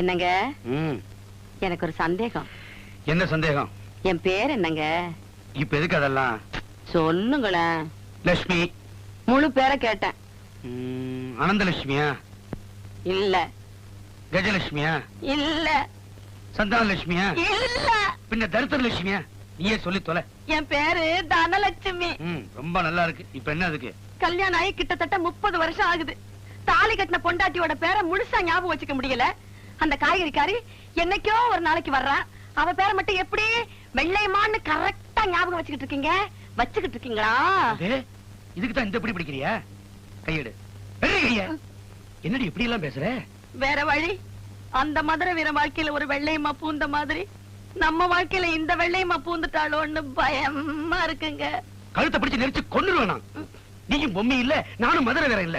என்னங்க? எனக்கு ஒரு சந்தேகம். என்ன சந்தேகம்? என் பேர் என்னங்க? இப்ப எதுக்கு அதெல்லாம்? சொல்லுங்களேன் லட்சுமி. முழு பேரை கேட்டேன். அனந்தலட்சுமியா? இல்ல. கஜலட்சுமியா? இல்ல. சந்தான லட்சுமியா இல்ல. பின்ன தரித்திர லட்சுமியா நீயே சொல்லி தொலை. என் பேரு தனலட்சுமி. ரொம்ப நல்லா இருக்கு. இப்ப என்ன அதுக்கு? கல்யாணம் ஆகி கிட்டத்தட்ட முப்பது வருஷம் ஆகுது. தாலி கட்டின பொண்டாட்டியோட பேரை முழுசா ஞாபகம் வச்சுக்க முடியல. அந்த காய்கறிக்காரி என்னைக்கோ ஒரு நாளைக்கு வர்றா. அவ பேரை மட்டும் எப்படி வெள்ளையம்மான்னு கரெக்டா ஞாபகம் வச்சுக்கிட்டு இருக்கீங்க? வச்சுக்கிட்டு இருக்கீங்களா? இதுக்கு தான் இந்த இப்படி பிடிக்கிறியா? கையெடு. என்னடி இப்படி எல்லாம் பேசுற? வேற வழி? அந்த மதுரை வீர வாழ்க்கையில ஒரு வெள்ளையம்மா பூந்த மாதிரி நம்ம வாழ்க்கையில இந்த வெள்ளையம்மா பூந்துட்டாளோன்னு பயமா இருக்குங்க. கழுத்தை பிடிச்சு நெரிச்சு கொண்டுருவேன் நான். நீயும் பொம்மி இல்ல நானும் மதுரை வேற இல்ல.